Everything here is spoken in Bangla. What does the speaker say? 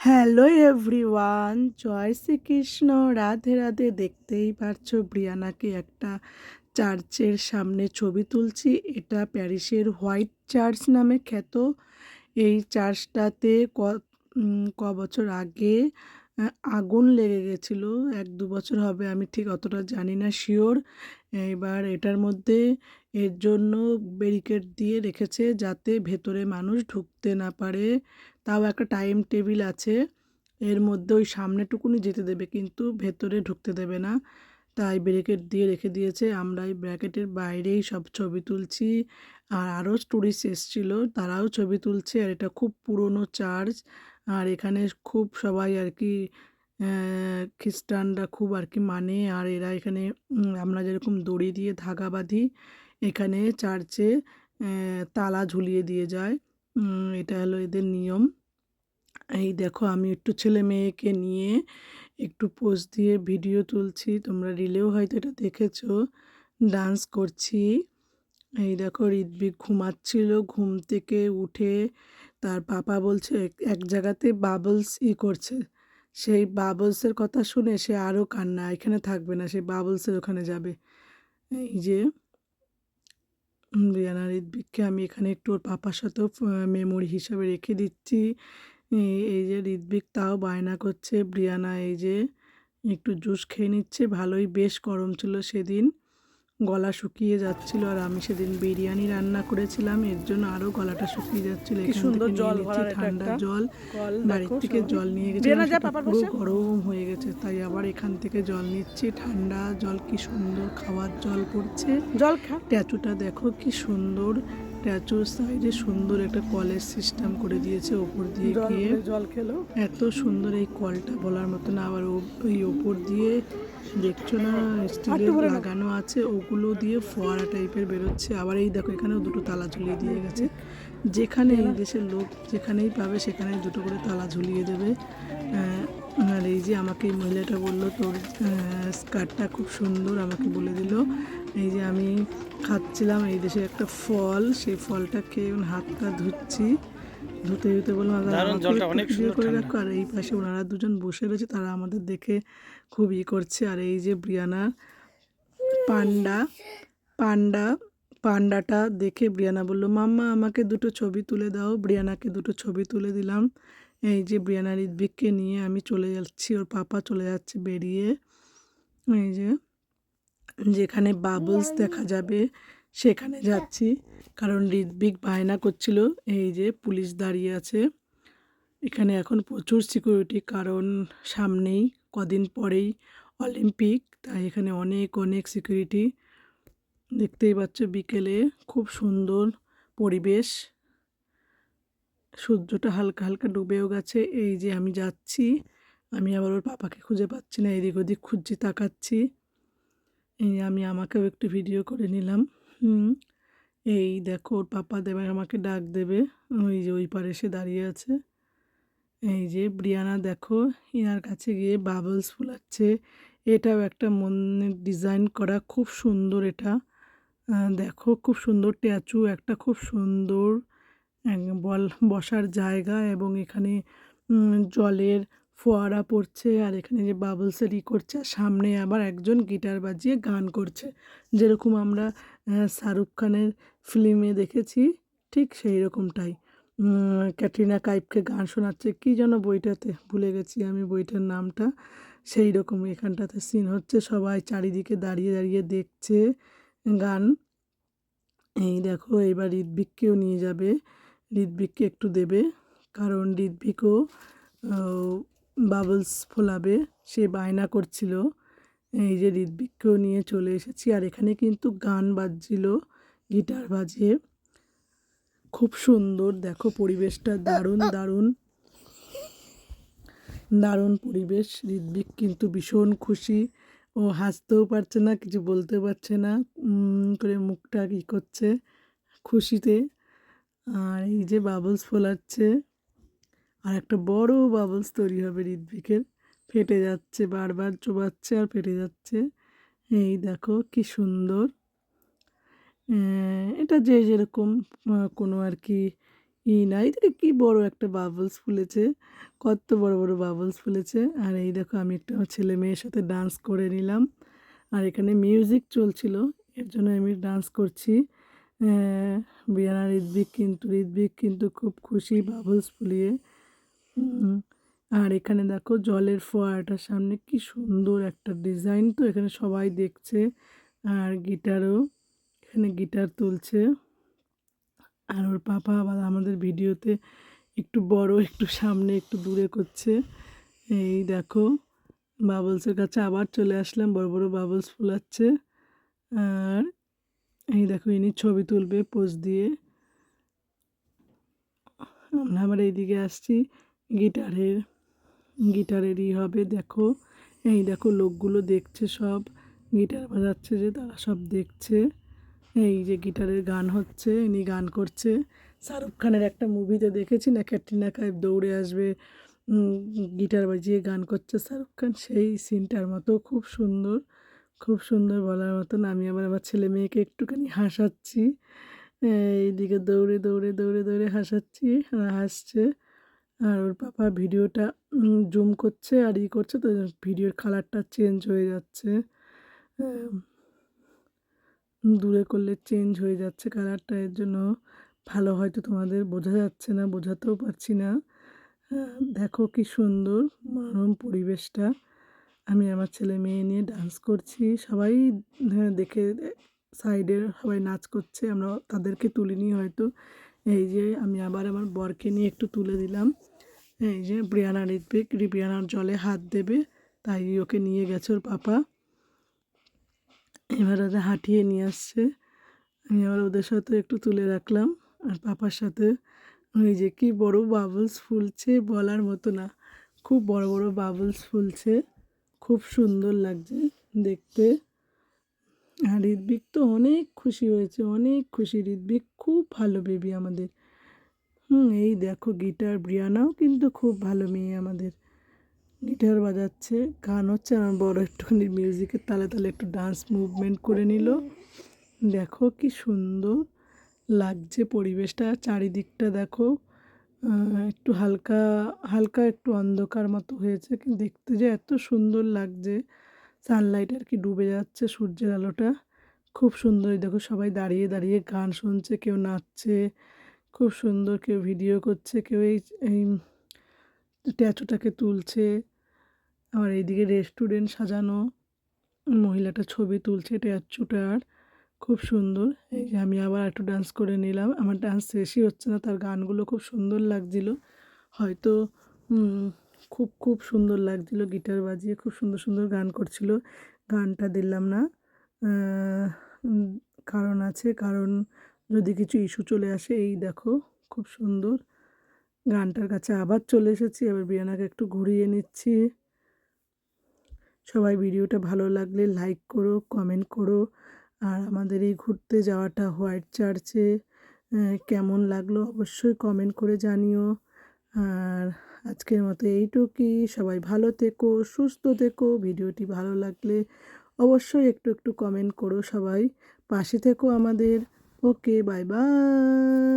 হ্যালো এভরিওয়ান, জয় শ্রীকৃষ্ণ। রাধে রাধে, দেখতেই পারছ ব্রিয়ানাকে একটা চার্চের সামনে ছবি তুলছি। এটা প্যারিসের হোয়াইট চার্চ নামে খ্যাত। এই চার্চটাতে ক ক বছর আগে আগুন লেগে গেছিল। এক দু বছর হবে, আমি ঠিক অতটা জানি না, শিওর। এবার এটার মধ্যে এর জন্য ব্যারিকেড দিয়ে রেখেছে যাতে ভেতরে মানুষ ঢুকতে না পারে। তাও একটা টাইম টেবিল আছে। এর মধ্যে ওই সামনেটুকুনি যেতে দেবে, কিন্তু ভেতরে ঢুকতে দেবে না। তাই ব্যারিকেড দিয়ে রেখে দিয়েছে। আমরা এই ব্র্যাকেটের বাইরেই সব ছবি তুলছি। আর আরও টুরিস্ট এসেছিল, তারাও ছবি তুলছে। আর এটা খুব পুরনো চার্চ আর এখানে খুব সবাই আর কি খ্রিস্টানরা খুব আর কি মানে। আর এরা এখানে আমরা যেরকম দড়ি দিয়ে ধাগা বাঁধি, এখানে চার্চে তালা ঝুলিয়ে দিয়ে যায়। এটা হলো এদের নিয়ম। এই দেখো, আমি একটু ছেলে মেয়েকে নিয়ে একটু পোজ দিয়ে ভিডিও তুলছি। তোমরা রিলেও হয়তো এটা দেখেছ। ডান্স করছি। এই দেখো ঋদ্বিক ঘুমাচ্ছিল। ঘুম থেকে উঠে তার পাপা বলছে, এক- জায়গাতে বাবলস ই করছে। সেই বাবলসের কথা শুনে সে আরও কান্না, এখানে থাকবে না, সে বাবলসের ওখানে যাবে। এই যে রিয়ানা ঋদ্বিককে আমি এখানে একটু ওর পাপার সাথেও মেমোরি হিসাবে রেখে দিচ্ছি। এই যে ঋদ্বিক তাও বায়না করছে। ব্রিয়ানা এই যে একটু জুস খেয়ে নিচ্ছে। ভালোই বেশ গরম ছিল সেদিন। গলা শুকিয়ে যাচ্ছিল আর আমি সেদিন বিরিয়ানি রান্না করেছিলাম। এর জন্য আরও গলাটা শুকিয়ে যাচ্ছিল। সুন্দর জল ঠান্ডা জল। বাড়ির থেকে জল নিয়ে পাপার পুরো গরম হয়ে গেছে। তাই আবার এখান থেকে জল নিচ্ছি। ঠান্ডা জল কি সুন্দর খাওয়ার জল পড়ছে। জল খা। স্ট্যাচুটা দেখো কি সুন্দর। স্ট্যাচুর সাইডে সুন্দর একটা কলের সিস্টেম করে দিয়েছে ওপর দিয়ে গিয়ে। জল খেলো। এত সুন্দর এই কলটা বলার মতো না আবার ওই ওপর দিয়ে দেখছ না স্টিলের লাগানো আছে ওগুলো দিয়ে ফোয়ারা টাইপের বেরোচ্ছে। আবার এই দেখো এখানেও দুটো তালা ঝুলিয়ে দিয়ে গেছে। যেখানে এই দেশের লোক যেখানেই পাবে সেখানে দুটো করে তালা ঝুলিয়ে দেবে। আর এই যে আমাকে এই মহিলাটা বলল তোর স্কার্টটা খুব সুন্দর আমাকে বলে দিল। এই যে আমি খাচ্ছিলাম এই দেশে একটা ফল সেই ফলটা খেয়ে হাতটা ধুচ্ছি। ধুতে ধুতে বললাম "দাদা, দারুণ, আমাকে জলটা একটু অনেক ভিডিও করে রাখো। আর এই পাশে ওনারা দুজন বসে রয়েছে তারা আমাদের দেখে খুব ই করছে। আর এই যে ব্রিয়ানার পান্ডা পান্ডা পান্ডাটা দেখে ব্রিয়ানা বলল মাম্মা আমাকে দুটো ছবি তুলে দাও। ব্রিয়ানাকে দুটো ছবি তুলে দিলাম। এই যে ব্রিয়ানা ঋদ্বিককে নিয়ে আমি চলে যাচ্ছি ওর পাপা চলে যাচ্ছে বেরিয়ে। এই যে যেখানে বাবলস দেখা যাবে সেখানে যাচ্ছি। কারণ ঋদ্বিক বায়না করছিল এই যে পুলিশ দাঁড়িয়ে আছে। এখানে এখন প্রচুর সিকিউরিটি কারণ সামনেই কদিন পরেই অলিম্পিক তাই এখানে অনেক অনেক সিকিউরিটি দেখতেই পাচ্ছ বিকেলে খুব সুন্দর পরিবেশ। সূর্যটা হালকা হালকা ডুবেও গেছে। এই যে আমি যাচ্ছি, আমি আবার ওর পাপাকে খুঁজে পাচ্ছি না, এদিক ওদিক খুঁজছি, তাকাচ্ছি। এই আমি আমাকেও একটু ভিডিও করে নিলাম। হুম, এই দেখো ওর পাপা দেবে, আমাকে ডাক দেবে। ওই যে ওই পারে এসে দাঁড়িয়ে আছে। এই যে ব্রিয়ানা দেখো, ইনার কাছে গিয়ে বাবলস ফুলাচ্ছে। এটাও একটা মনের ডিজাইন করা খুব সুন্দর এটা। দেখো খুব সুন্দর ট্যাচু একটা খুব সুন্দর বল, বসার জায়গা এবং এখানে জলের ফোয়ারা পড়ছে আর এখানে যে বাবলসের ই করছে। সামনে আবার একজন গিটার বাজিয়ে গান করছে। যেরকম আমরা শাহরুখ খানের ফিল্মে দেখেছি, ঠিক সেই রকমটাই ক্যাটরিনা কাইফকে গান শোনাচ্ছে। কী যেন বইটাতে, ভুলে গেছি আমি বইটার নামটা সেই রকম এখানটাতে সিন হচ্ছে। সবাই চারিদিকে দাঁড়িয়ে দাঁড়িয়ে দেখছে গান। এই দেখো এবার ঋদ্বিককেও নিয়ে যাবে। ঋদ্বিককে একটু দেবে, কারণ ঋদ্বিকও বাবলস ফোলাবে, সে বায়না করছিল। এই যে ঋদ্বিককেও নিয়ে চলে এসেছি, আর এখানে কিন্তু গান বাজছিল গিটার বাজিয়ে। খুব সুন্দর, দেখো পরিবেশটা দারুণ দারুণ। দারুণ পরিবেশ ঋদ্বিক কিন্তু ভীষণ খুশি। ও হাসতেও পারছে না, কিছু বলতে পারছে না করে মুখটা ই করছে খুশিতে। আর এই যে বাবলস ফোলাচ্ছে, আর একটা বড় বাবলস তৈরি হবে ঋদ্বিকের ফেটে যাচ্ছে, বারবার চোবাচ্ছে আর ফেটে যাচ্ছে। এই দেখো কি সুন্দর। এটা যে যেরকম কোনো আর কি ই নাই। থেকে কি বড় একটা বাবলস ফুলেছে, কত বড় বড় বাবলস ফুলেছে। আর এই দেখো আমি একটা ছেলে মেয়ের সাথে ডান্স করে নিলাম। আর এখানে মিউজিক চলছিল, এর জন্য আমি ডান্স করছি। বিয়ানা ঋদ্বিক কিন্তু ঋদ্বিক কিন্তু খুব খুশি বাবলস ফুলিয়ে। আর এখানে দেখো জলের ফোয়ারাটার সামনে কি সুন্দর একটা ডিজাইন তো, এখানে সবাই দেখছে। আর গিটারও, এখানে গিটার তুলছে। আর ওর পাপা আবার আমাদের ভিডিওতে একটু বড়, একটু সামনে, একটু দূরে করছে। এই দেখো বাবলসের কাছে আবার চলে আসলাম, বড় বড় বাবলস ফুলাচ্ছে। আর এই দেখো, ইনি ছবি তুলবে, পোজ দিয়ে। আমরা আবার এইদিকে আসছি, গিটারের, গিটারেরই হবে, দেখো। এই দেখো, লোকগুলো দেখছে সব, গিটার বাজাচ্ছে যে তারা সব দেখছে। এই যে গিটারের গান হচ্ছে, ইনি গান করছে। শাহরুখ খানের একটা মুভিতে দেখেছি না, ক্যাটরিনা কাইফ দৌড়ে আসবে গিটার বাজিয়ে গান করছে। শাহরুখ খান সেই সিনটার মতো, খুব সুন্দর। খুব সুন্দর বলার মতন। আমি আবার আমার ছেলে মেয়েকে একটুখানি হাসাচ্ছি। এইদিকে দৌড়ে দৌড়ে দৌড়ে দৌড়ে হাসাচ্ছি। হাসছে। আর ওর পাপা ভিডিওটা জুম করছে আর ই করছে তো ভিডিওর কালারটা চেঞ্জ হয়ে যাচ্ছে। দূরে করলে চেঞ্জ হয়ে যাচ্ছে কালারটা। এর জন্য ভালো হয়তো তোমাদের বোঝা যাচ্ছে না, বোঝাতেও পারছি না। দেখো কি সুন্দর, মনোরম পরিবেশটা। আমি আমার ছেলে মেয়ে নিয়ে ডান্স করছি। সবাই হ্যাঁ, দেখে সাইডে সবাই নাচ করছে। আমরা তাদেরকে তুলিনি হয়তো। এই যে আমি আবার আমার বরকে নিয়ে একটু তুলে দিলাম। এই যে ব্রিয়ানা ঋত্বিক রিবিয়ানার জলে হাত দেবে তাই ওকে নিয়ে গেছে ওর পাপা। এবার ওরা হাঁটিয়ে নিয়ে আসছে। আমি আবার ওদের সাথে একটু তুলে রাখলাম। আর পাপার সাথে ওই যে কি বড় বাবলস ফুলছে বলার মতো না। খুব বড় বড় বাবলস ফুলছে। খুব সুন্দর লাগছে দেখতে। আর ঋদ্বিক তো অনেক খুশি হয়েছে, অনেক খুশি। ঋদ্বিক খুব ভালো বেবি আমাদের। হুম, এই দেখো গিটার ব্রিয়ানাও কিন্তু খুব ভালো মেয়ে আমাদের। গিটার বাজাচ্ছে, গান হচ্ছে আমার বড় একটুখানি মিউজিকের তালে তালে একটু ডান্স মুভমেন্ট করে নিল। দেখো কি সুন্দর লাগছে পরিবেশটা, চারিদিকটা দেখো। একটু হালকা হালকা একটু অন্ধকার মতো হয়েছে। দেখতে যে এত সুন্দর লাগছে। সানলাইট আর কি ডুবে যাচ্ছে সূর্যের আলোটা। খুব সুন্দর দেখো সবাই দাঁড়িয়ে দাঁড়িয়ে গান শুনছে, কেউ নাচছে, খুব সুন্দর কেউ ভিডিও করছে, কেউ এই এই স্ট্যাচুটাকে তুলছে। আবার এইদিকে রেস্টুরেন্ট সাজানো, মহিলাটা ছবি তুলছে স্ট্যাচুটার খুব সুন্দর। এই যে আমি আবার একটু ডান্স করে নিলাম। আমার ডান্স শেষই হচ্ছে না তার গানগুলো খুব সুন্দর লাগছিল। হয়তো খুব খুব সুন্দর লাগছিল গিটার বাজিয়ে খুব সুন্দর সুন্দর গান করছিল। গানটা দিলাম না। কারণ আছে কারণ যদি কিছু ইস্যু চলে আসে এই দেখো খুব সুন্দর। গানটার কাছে আবার চলে এসেছি এবার বিয়ানাকে একটু ঘুরিয়ে নিচ্ছি। সবাই ভিডিওটা ভালো লাগলে লাইক করো কমেন্ট করো। আর আমাদের এই ঘুরতে যাওয়াটা হোয়াইট চার্চে কেমন লাগল অবশ্যই কমেন্ট করে জানিও। আর আজকের মতো এইটুকুই। সবাই ভালো থেকো, সুস্থ থেকো। ভিডিওটি ভালো লাগলে অবশ্যই একটু একটু কমেন্ট করো সবাই। পাশে থেকো আমাদের। Okay bye bye